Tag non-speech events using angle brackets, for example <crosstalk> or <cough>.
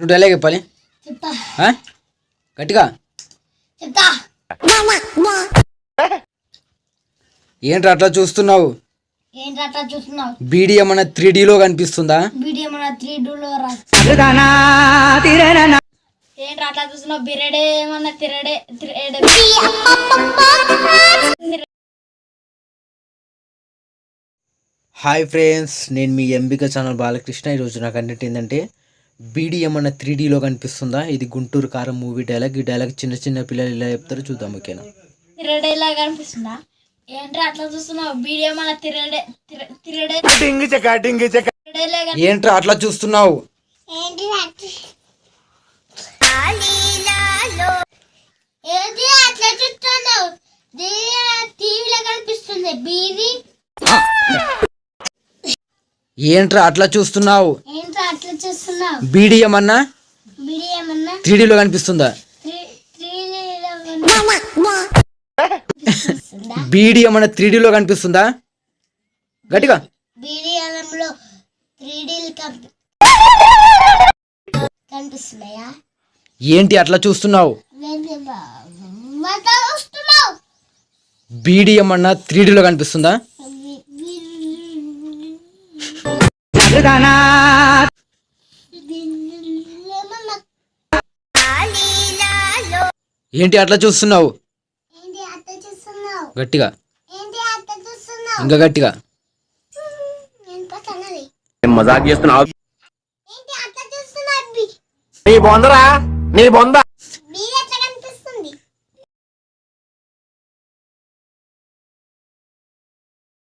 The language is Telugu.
నువ్వు డైలాగ్ చెప్పాలి? గట్టిగా. చెప్తా. ఏంట్రా అట్లా చూస్తున్నావు? ఏంటి అట్లా చూస్తున్నావు? బీడీ ఏమన్నా త్రీ డీలో కనిపిస్తుందా? హాయ్ ఫ్రెండ్స్ నేను మీ ఎంబిక ఛానల్ బాలకృష్ణ. ఈరోజు నాకు అన్నట్టు ఏంటంటే బీడీ ఏమన్నా త్రీ డీలో కనిపిస్తుందా? ఇది గుంటూరు కారం మూవీ డైలాగ్ ఈ డైలాగ్ చిన్న చిన్న పిల్లలు ఇలా చెప్తారు చూద్దాం ఓకేనా? తిరడే అట్లా చూస్తున్నావు? తిరడే తిరడే ఏంట్రా అట్లా చూస్తున్నావు? ఏంటి ఏంటి అట్లా చూస్తున్నావు? టీవీలో కనిపిస్తుంది. బీవి. ఏంట్రా అట్లా చూస్తున్నావు? ఏంటి అట్లా చూస్తున్నావు? బీడీ ఏమన్నా బిడి ఏమన్నా త్రీ డీలో కనిపిస్తుందా? త్రీ- త్రీలో కనిపిస్తుందా? <laughs> బీడీ ఏమన్నా త్రీ డీలో కనిపిస్తుందా? గట్టిగా. ఏంటి అట్లా చూస్తున్నావు? ఏంటి బా- అట్లా చూస్తున్నావు? బీడీ ఏమన్నా త్రీ డీలో కనిపిస్తుందా? ఏంటి అట్లా చూస్తున్నావు? ఏంటి అట్లా చూస్తున్నావు? గట్టిగా. ఏంటి అట్లా చూస్తున్నావు? ఇంకా గట్టిగా. మజాక్ చేస్తున్నావు ఏంటి అట్లా చూస్తున్నావు బి- నీ బొందరా? నీ బొంద